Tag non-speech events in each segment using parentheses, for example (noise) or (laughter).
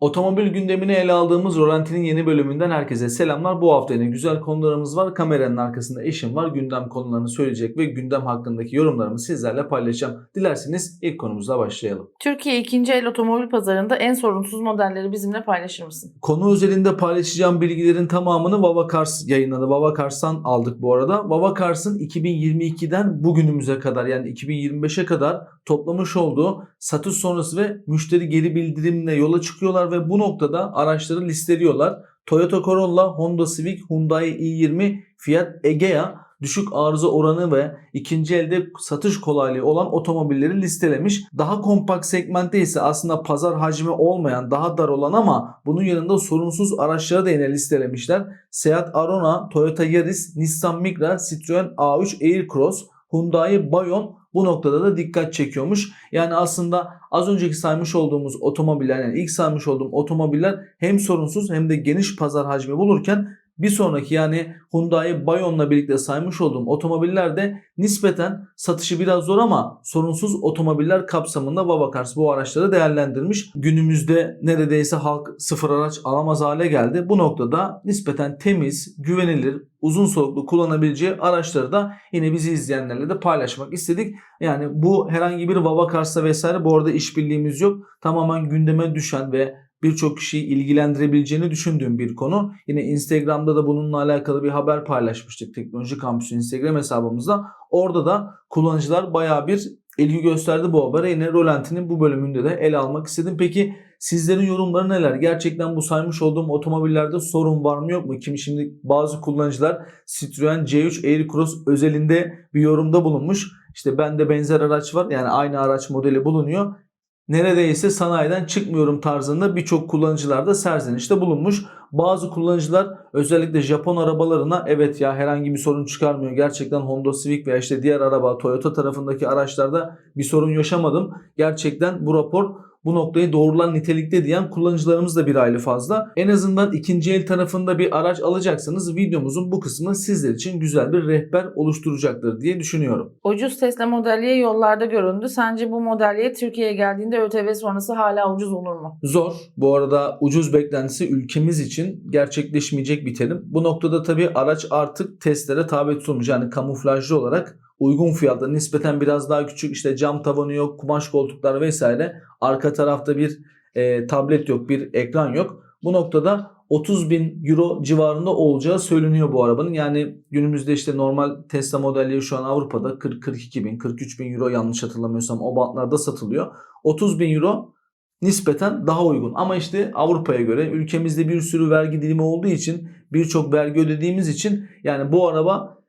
Otomobil gündemini ele aldığımız Rolanti'nin yeni bölümünden herkese selamlar. Bu hafta yine güzel konularımız var. Kameranın arkasında eşim var. Gündem konularını söyleyecek ve gündem hakkındaki yorumlarımı sizlerle paylaşacağım. Dilerseniz ilk konumuzla başlayalım. Türkiye ikinci el otomobil pazarında en sorunsuz modelleri bizimle paylaşır mısın? Konu özelinde paylaşacağım bilgilerin tamamını Vava Cars yayınladı. Vava Cars'tan aldık bu arada. Vava Cars'ın 2022'den bugünümüze kadar yani 2025'e kadar toplamış olduğu satış sonrası ve müşteri geri bildirimle yola çıkıyorlar ve bu noktada araçları listeliyorlar. Toyota Corolla, Honda Civic, Hyundai i20, Fiat Egea düşük arıza oranı ve ikinci elde satış kolaylığı olan otomobilleri listelemiş. Daha kompakt segmentte ise aslında pazar hacmi olmayan, daha dar olan ama bunun yanında sorunsuz araçları da yine listelemişler. Seat Arona, Toyota Yaris, Nissan Micra, Citroen A3 Aircross, Hyundai Bayon bu noktada da dikkat çekiyormuş. Yani aslında az önceki saymış olduğumuz otomobiller yani ilk saymış olduğum otomobiller hem sorunsuz hem de geniş pazar hacmi bulurken bir sonraki yani Hyundai Bayon'la birlikte saymış olduğum otomobiller de nispeten satışı biraz zor ama sorunsuz otomobiller kapsamında Vavakars bu araçları değerlendirmiş. Günümüzde neredeyse halk sıfır araç alamaz hale geldi. Bu noktada nispeten temiz, güvenilir, uzun soluklu kullanabileceği araçları da yine bizi izleyenlerle de paylaşmak istedik. Yani bu herhangi bir Vavakars'la vesaire bu arada işbirliğimiz yok. Tamamen gündeme düşen ve birçok kişiyi ilgilendirebileceğini düşündüğüm bir konu. Yine Instagram'da da bununla alakalı bir haber paylaşmıştık Teknoloji Kampüsü Instagram hesabımızda. Orada da kullanıcılar baya bir ilgi gösterdi bu habere. Yine Rolanti'nin bu bölümünde de ele almak istedim. Peki sizlerin yorumları neler? Gerçekten bu saymış olduğum otomobillerde sorun var mı yok mu? Kim şimdi bazı kullanıcılar Citroen C3 Aircross özelinde bir yorumda bulunmuş. İşte bende benzer araç var. Yani aynı araç modeli bulunuyor neredeyse sanayiden çıkmıyorum tarzında birçok kullanıcılar da serzenişte bulunmuş. Bazı kullanıcılar özellikle Japon arabalarına evet ya herhangi bir sorun çıkarmıyor. Gerçekten Honda Civic veya işte diğer araba Toyota tarafındaki araçlarda bir sorun yaşamadım. Gerçekten bu rapor bu noktayı doğrulan nitelikte diyen kullanıcılarımız da bir aile fazla. En azından ikinci el tarafında bir araç alacaksanız videomuzun bu kısmı sizler için güzel bir rehber oluşturacaktır diye düşünüyorum. Ucuz Tesla modelliye yollarda göründü. Sence bu modelliye Türkiye'ye geldiğinde ÖTV sonrası hala ucuz olur mu? Zor. Bu arada ucuz beklentisi ülkemiz için gerçekleşmeyecek bir terim. Bu noktada tabii araç artık testlere tabi tutulmuş. Yani kamuflajlı olarak uygun fiyatla nispeten biraz daha küçük işte cam tavanı yok, kumaş koltuklar vesaire. Arka tarafta bir e, tablet yok, bir ekran yok. Bu noktada 30 bin euro civarında olacağı söyleniyor bu arabanın. Yani günümüzde işte normal Tesla modelleri şu an Avrupa'da 40-42 bin, 43 bin euro yanlış hatırlamıyorsam o bantlarda satılıyor. 30 bin euro nispeten daha uygun. Ama işte Avrupa'ya göre ülkemizde bir sürü vergi dilimi olduğu için birçok vergi ödediğimiz için yani bu araba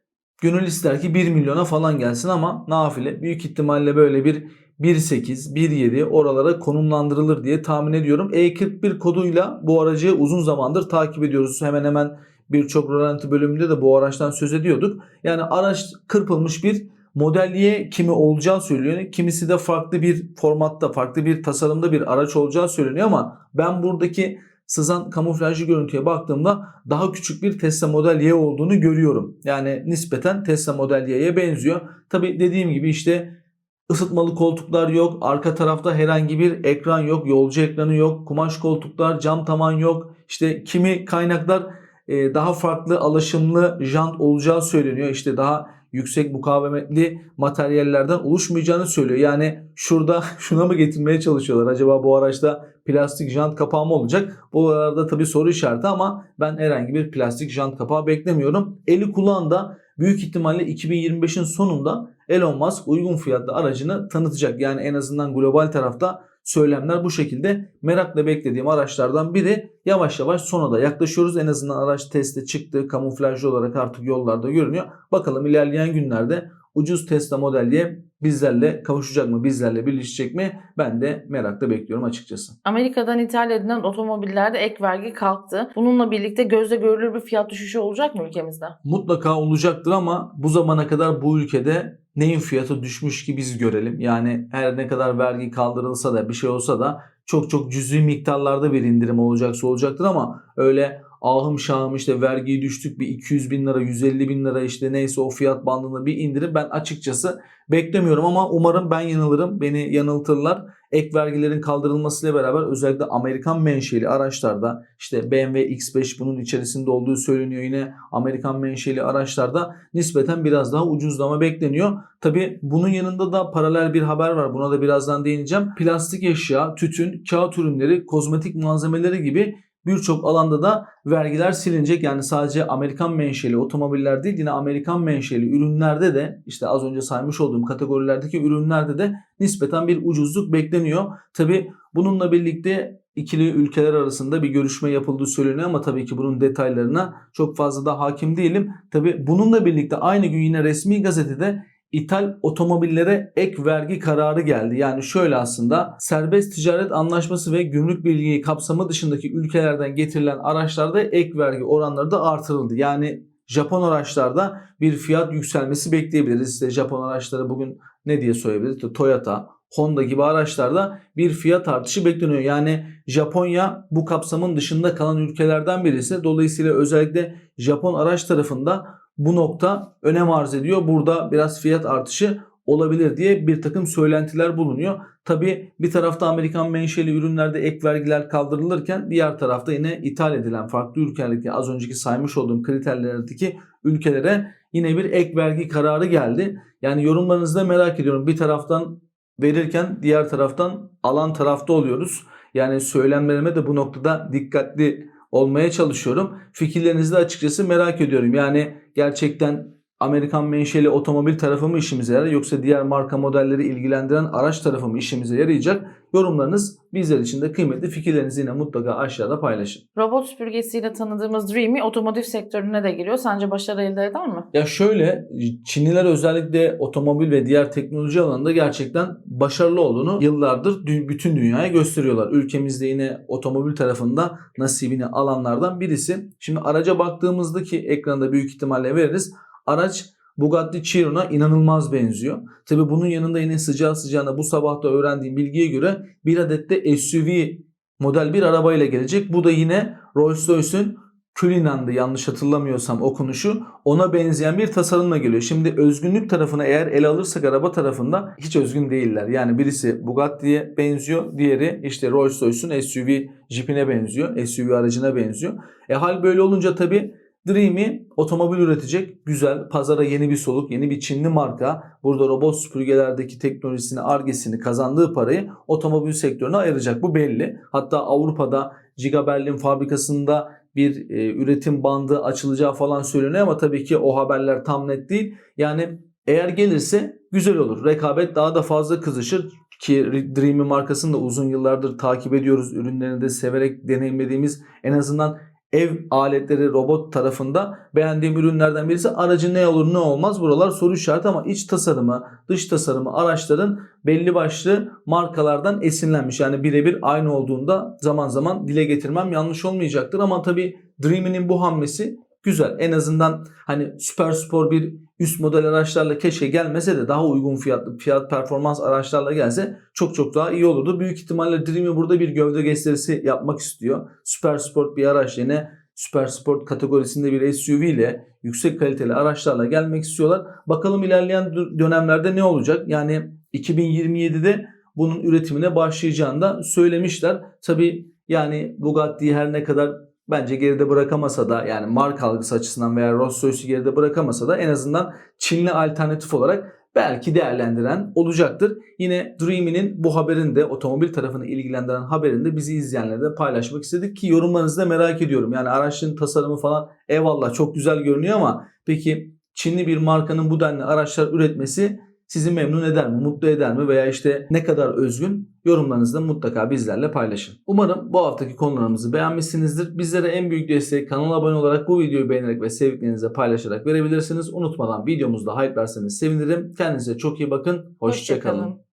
gönül ister ki 1 milyona falan gelsin ama nafile büyük ihtimalle böyle bir 1.8, 1.7 oralara konumlandırılır diye tahmin ediyorum. E41 koduyla bu aracı uzun zamandır takip ediyoruz. Hemen hemen birçok rolanti bölümünde de bu araçtan söz ediyorduk. Yani araç kırpılmış bir modelliye kimi olacağı söyleniyor. Kimisi de farklı bir formatta, farklı bir tasarımda bir araç olacağı söyleniyor ama ben buradaki sızan kamuflajlı görüntüye baktığımda daha küçük bir Tesla Model Y olduğunu görüyorum. Yani nispeten Tesla Model Y'ye benziyor. Tabi dediğim gibi işte ısıtmalı koltuklar yok. Arka tarafta herhangi bir ekran yok. Yolcu ekranı yok. Kumaş koltuklar, cam tavan yok. İşte kimi kaynaklar e, daha farklı alaşımlı jant olacağı söyleniyor. İşte daha yüksek mukavemetli materyallerden oluşmayacağını söylüyor. Yani şurada (laughs) şuna mı getirmeye çalışıyorlar? Acaba bu araçta plastik jant kapağı mı olacak? Bu arada tabii soru işareti ama ben herhangi bir plastik jant kapağı beklemiyorum. Eli kulağında büyük ihtimalle 2025'in sonunda Elon Musk uygun fiyatlı aracını tanıtacak. Yani en azından global tarafta söylemler bu şekilde. Merakla beklediğim araçlardan biri yavaş yavaş sona da yaklaşıyoruz. En azından araç teste çıktı. Kamuflajlı olarak artık yollarda görünüyor. Bakalım ilerleyen günlerde ucuz Tesla Model Y bizlerle kavuşacak mı? Bizlerle birleşecek mi? Ben de merakla bekliyorum açıkçası. Amerika'dan ithal edilen otomobillerde ek vergi kalktı. Bununla birlikte gözle görülür bir fiyat düşüşü olacak mı ülkemizde? Mutlaka olacaktır ama bu zamana kadar bu ülkede neyin fiyatı düşmüş ki biz görelim. Yani her ne kadar vergi kaldırılsa da bir şey olsa da çok çok cüzi miktarlarda bir indirim olacaksa olacaktır ama öyle ahım şahım işte vergiyi düştük bir 200 bin lira 150 bin lira işte neyse o fiyat bandını bir indirim ben açıkçası beklemiyorum ama umarım ben yanılırım beni yanıltırlar. Ek vergilerin kaldırılmasıyla beraber özellikle Amerikan menşeli araçlarda işte BMW X5 bunun içerisinde olduğu söyleniyor. Yine Amerikan menşeli araçlarda nispeten biraz daha ucuzlama bekleniyor. Tabi bunun yanında da paralel bir haber var. Buna da birazdan değineceğim. Plastik eşya, tütün, kağıt ürünleri, kozmetik malzemeleri gibi birçok alanda da vergiler silinecek. Yani sadece Amerikan menşeli otomobiller değil yine Amerikan menşeli ürünlerde de işte az önce saymış olduğum kategorilerdeki ürünlerde de nispeten bir ucuzluk bekleniyor. Tabi bununla birlikte ikili ülkeler arasında bir görüşme yapıldığı söyleniyor ama tabii ki bunun detaylarına çok fazla da hakim değilim. Tabi bununla birlikte aynı gün yine resmi gazetede ithal otomobillere ek vergi kararı geldi. Yani şöyle aslında serbest ticaret anlaşması ve gümrük bilgiyi kapsamı dışındaki ülkelerden getirilen araçlarda ek vergi oranları da artırıldı. Yani Japon araçlarda bir fiyat yükselmesi bekleyebiliriz. İşte Japon araçları bugün ne diye söyleyebiliriz? Toyota, Honda gibi araçlarda bir fiyat artışı bekleniyor. Yani Japonya bu kapsamın dışında kalan ülkelerden birisi. Dolayısıyla özellikle Japon araç tarafında bu nokta önem arz ediyor. Burada biraz fiyat artışı olabilir diye bir takım söylentiler bulunuyor. Tabi bir tarafta Amerikan menşeli ürünlerde ek vergiler kaldırılırken diğer tarafta yine ithal edilen farklı ülkelerdeki az önceki saymış olduğum kriterlerdeki ülkelere yine bir ek vergi kararı geldi. Yani yorumlarınızı da merak ediyorum. Bir taraftan verirken diğer taraftan alan tarafta oluyoruz. Yani söylemlerime de bu noktada dikkatli olmaya çalışıyorum. Fikirlerinizi de açıkçası merak ediyorum. Yani gerçekten Amerikan menşeli otomobil tarafı mı işimize yarar yoksa diğer marka modelleri ilgilendiren araç tarafı mı işimize yarayacak? Yorumlarınız bizler için de kıymetli. Fikirlerinizi yine mutlaka aşağıda paylaşın. Robot süpürgesiyle tanıdığımız Dreamy otomotiv sektörüne de giriyor. Sence başarı elde eder mi? Ya şöyle Çinliler özellikle otomobil ve diğer teknoloji alanında gerçekten başarılı olduğunu yıllardır bütün dünyaya gösteriyorlar. Ülkemizde yine otomobil tarafında nasibini alanlardan birisi. Şimdi araca baktığımızdaki ekranda büyük ihtimalle veririz. Araç Bugatti Chiron'a inanılmaz benziyor. Tabi bunun yanında yine sıcağı sıcağına bu sabah da öğrendiğim bilgiye göre bir adet de SUV model bir arabayla gelecek. Bu da yine Rolls-Royce'un Cullinan'dı yanlış hatırlamıyorsam okunuşu. Ona benzeyen bir tasarımla geliyor. Şimdi özgünlük tarafına eğer ele alırsak araba tarafında hiç özgün değiller. Yani birisi Bugatti'ye benziyor. Diğeri işte Rolls-Royce'un SUV jipine benziyor. SUV aracına benziyor. E hal böyle olunca tabii Dreamy otomobil üretecek. Güzel. Pazara yeni bir soluk, yeni bir Çinli marka. Burada robot süpürgelerdeki teknolojisini, argesini kazandığı parayı otomobil sektörüne ayıracak. Bu belli. Hatta Avrupa'da Giga Berlin fabrikasında bir e, üretim bandı açılacağı falan söyleniyor ama tabii ki o haberler tam net değil. Yani eğer gelirse güzel olur. Rekabet daha da fazla kızışır ki Dreamy markasını da uzun yıllardır takip ediyoruz. Ürünlerini de severek deneyimlediğimiz en azından ev aletleri robot tarafında beğendiğim ürünlerden birisi. Aracı ne olur ne olmaz? Buralar soru işareti ama iç tasarımı dış tasarımı araçların belli başlı markalardan esinlenmiş. Yani birebir aynı olduğunda zaman zaman dile getirmem yanlış olmayacaktır. Ama tabi Dreamy'nin bu hamlesi güzel en azından hani süper spor bir üst model araçlarla keşke gelmese de daha uygun fiyatlı fiyat performans araçlarla gelse çok çok daha iyi olurdu. Büyük ihtimalle Dreamy burada bir gövde gösterisi yapmak istiyor. Süper sport bir araç yine süper sport kategorisinde bir SUV ile yüksek kaliteli araçlarla gelmek istiyorlar. Bakalım ilerleyen dö- dönemlerde ne olacak? Yani 2027'de bunun üretimine başlayacağını da söylemişler. Tabi yani Bugatti her ne kadar bence geride bırakamasa da yani marka algısı açısından veya Rolls-Royce'u geride bırakamasa da en azından Çinli alternatif olarak belki değerlendiren olacaktır. Yine Dreamy'nin bu haberinde otomobil tarafını ilgilendiren haberinde bizi izleyenlerle de paylaşmak istedik ki yorumlarınızı da merak ediyorum. Yani araçların tasarımı falan eyvallah çok güzel görünüyor ama peki Çinli bir markanın bu denli araçlar üretmesi sizi memnun eder mi, mutlu eder mi veya işte ne kadar özgün yorumlarınızı da mutlaka bizlerle paylaşın. Umarım bu haftaki konularımızı beğenmişsinizdir. Bizlere en büyük destek kanala abone olarak bu videoyu beğenerek ve sevdiklerinize paylaşarak verebilirsiniz. Unutmadan videomuzda hype verseniz sevinirim. Kendinize çok iyi bakın. Hoşçakalın. Hoşçakalın.